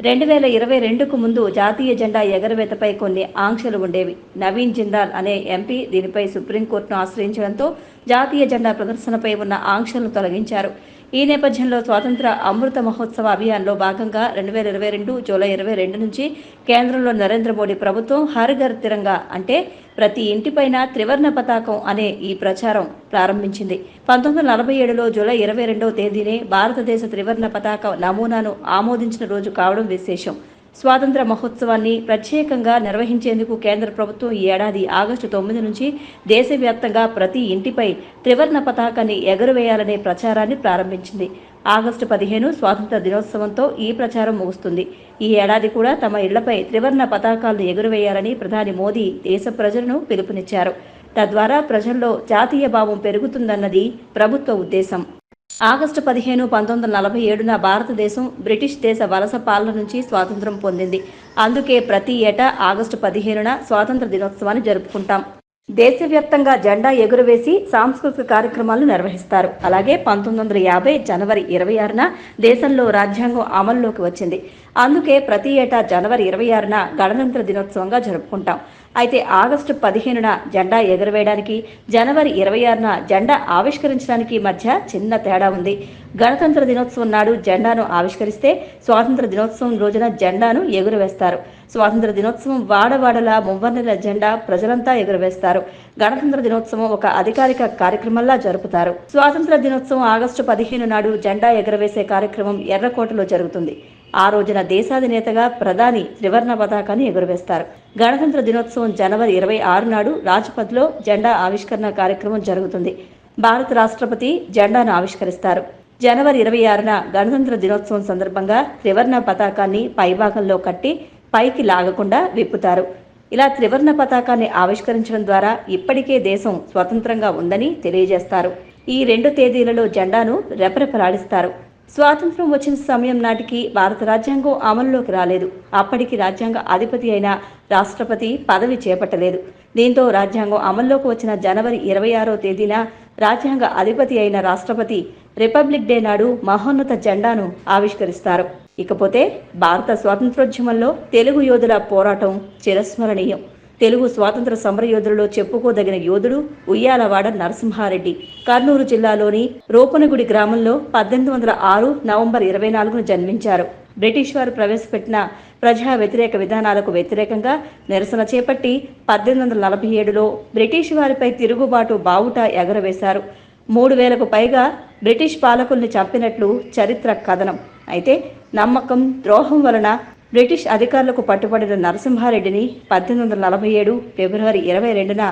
రెండు వేల ఇరవై రెండుకు ముందు జాతీయ జెండా ఎగరవేతపై కొన్ని ఆంక్షలు ఉండేవి. నవీన్ జిందాల్ అనే ఎంపీ దీనిపై సుప్రీంకోర్టును ఆశ్రయించడంతో జాతీయ జెండా ప్రదర్శనపై ఉన్న ఆంక్షలను తొలగించారు. ఈ నేపథ్యంలో స్వాతంత్ర అమృత మహోత్సవ అభియాన్లో భాగంగా రెండు వేల ఇరవై రెండు జూలై ఇరవై రెండు నుంచి కేంద్రంలో నరేంద్ర మోడీ ప్రభుత్వం హర్ ఘర్ తిరంగా అంటే ప్రతి ఇంటిపైన త్రివర్ణ పతాకం అనే ఈ ప్రచారం ప్రారంభించింది. పంతొమ్మిది వందల నలభై ఏడులో జూలై ఇరవై రెండవ తేదీనే భారతదేశ త్రివర్ణ పతాక నమూనాను ఆమోదించిన రోజు కావడం విశేషం. స్వాతంత్ర మహోత్సవాన్ని ప్రత్యేకంగా నిర్వహించేందుకు కేంద్ర ప్రభుత్వం ఈ ఏడాది ఆగస్టు తొమ్మిది నుంచి దేశవ్యాప్తంగా ప్రతి ఇంటిపై త్రివర్ణ పతాకాన్ని ఎగురవేయాలనే ప్రచారాన్ని ప్రారంభించింది. ఆగస్టు పదిహేను స్వాతంత్ర దినోత్సవంతో ఈ ప్రచారం ముగుస్తుంది. ఈ ఏడాది కూడా తమ ఇళ్ళపై త్రివర్ణ పతాకాలను ఎగురవేయాలని ప్రధాని మోదీ దేశ ప్రజలను పిలుపునిచ్చారు. తద్వారా ప్రజల్లో జాతీయ భావం పెరుగుతుందన్నది ప్రభుత్వ ఉద్దేశం. ఆగస్టు పదిహేను పంతొమ్మిది వందల నలభై ఏడున భారతదేశం బ్రిటిష్ దేశ వలస పాలన నుంచి స్వాతంత్రం పొందింది. అందుకే ప్రతి ఏటా ఆగస్టు పదిహేనున స్వాతంత్ర దినోత్సవాన్ని జరుపుకుంటాం. దేశవ్యాప్తంగా జెండా ఎగురవేసి సాంస్కృతిక కార్యక్రమాలు నిర్వహిస్తారు. అలాగే పంతొమ్మిది వందల యాభై జనవరి ఇరవై ఆరున దేశంలో రాజ్యాంగం అమల్లోకి వచ్చింది. అందుకే ప్రతి ఏటా జనవరి ఇరవై ఆరున గణతంత్ర దినోత్సవంగా జరుపుకుంటాం. అయితే ఆగస్టు పదిహేనున జెండా ఎగురవేయడానికి జనవరి ఇరవై ఆరున జెండా ఆవిష్కరించడానికి మధ్య చిన్న తేడా ఉంది. గణతంత్ర దినోత్సవం నాడు జెండాను ఆవిష్కరిస్తే స్వాతంత్ర దినోత్సవం రోజున జెండాను ఎగురవేస్తారు. స్వాతంత్ర దినోత్సవం వాడవాడలా మువ్వన్నెల జెండా ప్రజలంతా ఎగురవేస్తారు. గణతంత్ర దినోత్సవం ఒక అధికారిక కార్యక్రమంలా జరుపుతారు. స్వాతంత్ర దినోత్సవం ఆగస్టు పదిహేను నాడు జెండా ఎగురవేసే కార్యక్రమం ఎర్రకోటలో జరుగుతుంది. ఆ రోజున దేశాధినేతగా ప్రధాని త్రివర్ణ పతాకాన్ని ఎగురవేస్తారు. గణతంత్ర దినోత్సవం జనవరి ఇరవై ఆరు నాడు రాజ్పథ్లో జెండా ఆవిష్కరణ కార్యక్రమం జరుగుతుంది. భారత రాష్ట్రపతి జెండాను ఆవిష్కరిస్తారు. జనవరి ఇరవై ఆరున గణతంత్ర దినోత్సవం సందర్భంగా త్రివర్ణ పతాకాన్ని పైభాగంలో కట్టి పైకి లాగకుండా విప్పుతారు. ఇలా త్రివర్ణ పతాకాన్ని ఆవిష్కరించడం ద్వారా ఇప్పటికే దేశం స్వతంత్రంగా ఉందని తెలియజేస్తారు. ఈ రెండు తేదీలలో జెండాను రెపరెపలాడిస్తారు. స్వాతంత్రం వచ్చిన సమయం నాటికి భారత రాజ్యాంగం అమలులోకి రాలేదు. అప్పటికి రాజ్యాంగ అధిపతి అయిన రాష్ట్రపతి పదవి చేపట్టలేదు. దీంతో రాజ్యాంగం అమల్లోకి వచ్చిన జనవరి ఇరవై ఆరో తేదీన రాజ్యాంగ అధిపతి అయిన రాష్ట్రపతి రిపబ్లిక్ డే నాడు మహోన్నత జెండాను ఆవిష్కరిస్తారు. ఇకపోతే భారత స్వాతంత్రోద్యమంలో తెలుగు యోధుల పోరాటం చిరస్మరణీయం. తెలుగు స్వాతంత్ర సమరయోధులలో చెప్పుకోదగిన యోధుడు ఉయ్యాలవాడ నరసింహారెడ్డి. కర్నూలు జిల్లాలోని రోపనగుడి గ్రామంలో పద్దెనిమిది వందల ఆరు నవంబర్ ఇరవై నాలుగున జన్మించారు. బ్రిటిష్ వారు ప్రవేశపెట్టిన ప్రజా వ్యతిరేక విధానాలకు వ్యతిరేకంగా నిరసన చేపట్టి పద్దెనిమిది వందల నలభై ఏడులో బ్రిటిష్ వారిపై తిరుగుబాటు బావుట ఎగరవేశారు. మూడు వేలకు పైగా బ్రిటిష్ పాలకుల్ని చంపినట్లు చరిత్ర కథనం. అయితే నమ్మకం ద్రోహం వలన బ్రిటిష్ అధికారులకు పట్టుబడిన నరసింహారెడ్డిని పద్దెనిమిది వందల నలభై ఏడు ఫిబ్రవరి ఇరవై రెండున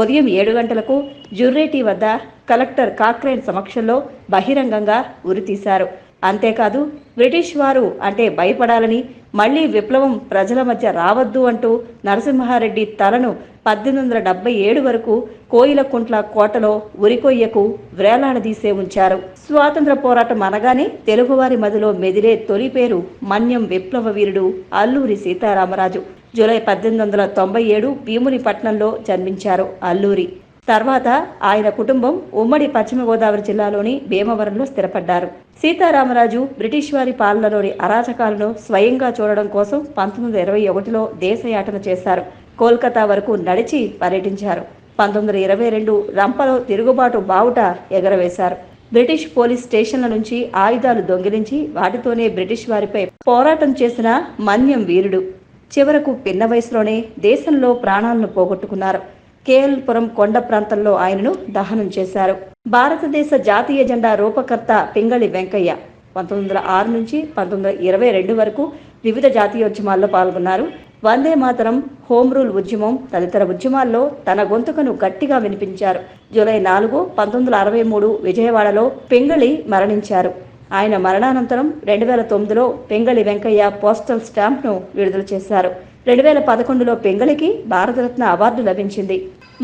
ఉదయం ఏడు గంటలకు జుర్రేటి వద్ద కలెక్టర్ కాక్రేన్ సమక్షంలో బహిరంగంగా ఉరితీశారు. అంతేకాదు బ్రిటిష్ వారు అంటే భయపడాలని మళ్ళీ విప్లవం ప్రజల మధ్య రావద్దు అంటూ నరసింహారెడ్డి తలను పద్దెనిమిది వందల డెబ్బై ఏడు వరకు కోయిలకుంట్ల కోటలో ఉరికొయ్యకు వ్రేలాడదీసే ఉంచారు. స్వాతంత్ర పోరాటం అనగానే తెలుగువారి మదిలో మెదిలే తొలి పేరు మన్యం విప్లవ వీరుడు అల్లూరి సీతారామరాజు. జూలై పద్దెనిమిది వందల తొంభై ఏడు భీమునిపట్నంలో జన్మించారు అల్లూరి. తర్వాత ఆయన కుటుంబం ఉమ్మడి పశ్చిమ గోదావరి జిల్లాలోని భీమవరంలో స్థిరపడ్డారు. సీతారామరాజు బ్రిటిష్ వారి పాలనలోని అరాచకాలను స్వయంగా చూడడం కోసం పంతొమ్మిది వందల ఇరవై ఒకటిలో దేశయాటన చేశారు. కోల్కతా వరకు నడిచి పర్యటించారు. పంతొమ్మిది వందల ఇరవై రెండు రంపలో తిరుగుబాటు బావుట ఎగరవేశారు. బ్రిటిష్ పోలీస్ స్టేషన్ల నుంచి ఆయుధాలు దొంగిలించి వాటితోనే బ్రిటిష్ వారిపై పోరాటం చేసిన మన్యం వీరుడు. చివరకు పిన్న వయసులోనే దేశంలో ప్రాణాలను పోగొట్టుకున్నారు. కేఎల్పురం కొండ ప్రాంతంలో ఆయనను దహనం చేశారు. భారతదేశ జాతీయ జెండా రూపకర్త పింగళి వెంకయ్య పంతొమ్మిది వందల ఆరు నుంచి పంతొమ్మిది వందల ఇరవై రెండు వరకు వివిధ జాతీయోద్యమాల్లో పాల్గొన్నారు. వందే మాతరం హోమ్ రూల్ ఉద్యమం తదితర ఉద్యమాల్లో తన గొంతుకను గట్టిగా వినిపించారు. జూలై నాలుగు పంతొమ్మిది వందల అరవై మూడు విజయవాడలో పింగళి మరణించారు. ఆయన మరణానంతరం రెండు వేల తొమ్మిదిలో పెంగళి వెంకయ్య పోస్టల్ స్టాంప్ను విడుదల చేశారు. రెండు వేల పదకొండులో పెంగళికి భారతరత్న అవార్డు లభించింది.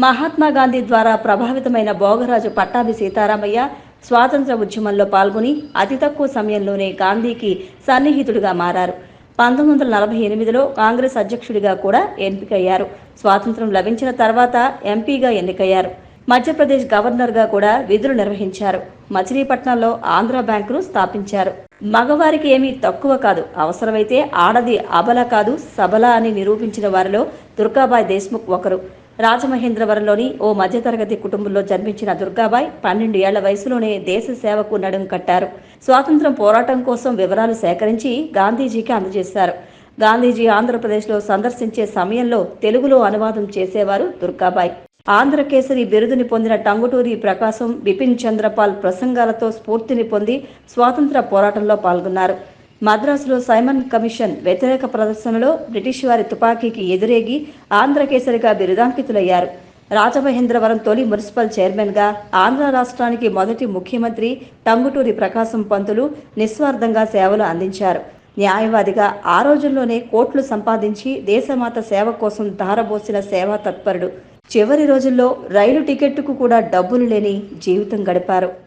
మహాత్మా గాంధీ ద్వారా ప్రభావితమైన భోగరాజు పట్టాభి సీతారామయ్య స్వాతంత్ర ఉద్యమంలో పాల్గొని అతి తక్కువ సమయంలోనే గాంధీకి సన్నిహితుడిగా మారారు. పంతొమ్మిది వందల నలభై ఎనిమిదిలో కాంగ్రెస్ అధ్యక్షుడిగా కూడా ఎంపికయ్యారు. స్వాతంత్రం లభించిన తర్వాత ఎంపీగా ఎన్నికయ్యారు. మధ్యప్రదేశ్ గవర్నర్గా కూడా విధులు నిర్వహించారు. మచిలీపట్నంలో ఆంధ్ర బ్యాంకును స్థాపించారు. మగవారికి ఏమీ తక్కువ కాదు. అవసరమైతే ఆడది అబల కాదు సబల అని నిరూపించిన వారిలో దుర్గాబాయ్ దేశ్ముఖ్ ఒకరు. రాజమహేంద్రవరంలోని ఓ మధ్యతరగతి కుటుంబంలో జన్మించిన దుర్గాబాయ్ పన్నెండు ఏళ్ళ వయసులోనే దేశ సేవకు నడుం కట్టారు. స్వాతంత్రం పోరాటం కోసం వివరాలు సేకరించి గాంధీజీకి అందజేశారు. గాంధీజీ ఆంధ్రప్రదేశ్లో సందర్శించే సమయంలో తెలుగులో అనువాదం చేసేవారు దుర్గాబాయ్. ఆంధ్రకేసరి బిరుదుని పొందిన టంగుటూరి ప్రకాశం బిపిన్ చంద్రపాల్ ప్రసంగాలతో స్ఫూర్తిని పొంది స్వాతంత్ర పోరాటంలో పాల్గొన్నారు. మద్రాసులో సైమన్ కమిషన్ వ్యతిరేక ప్రదర్శనలో బ్రిటిష్ వారి తుపాకీకి ఎదురేగి ఆంధ్రకేసరిగా బిరుదాంకితులయ్యారు. రాజమహేంద్రవరం తొలి మున్సిపల్ చైర్మన్గా ఆంధ్ర రాష్ట్రానికి మొదటి ముఖ్యమంత్రి టంగుటూరి ప్రకాశం పంతులు నిస్వార్థంగా సేవలు అందించారు. న్యాయవాదిగా ఆ రోజుల్లోనే కోట్లు సంపాదించి దేశమాత సేవ కోసం ధారబోసిన సేవా తత్పరుడు. చివరి రోజుల్లో రైలు టికెట్టుకు కూడా డబ్బులు లేని జీవితం గడిపారు.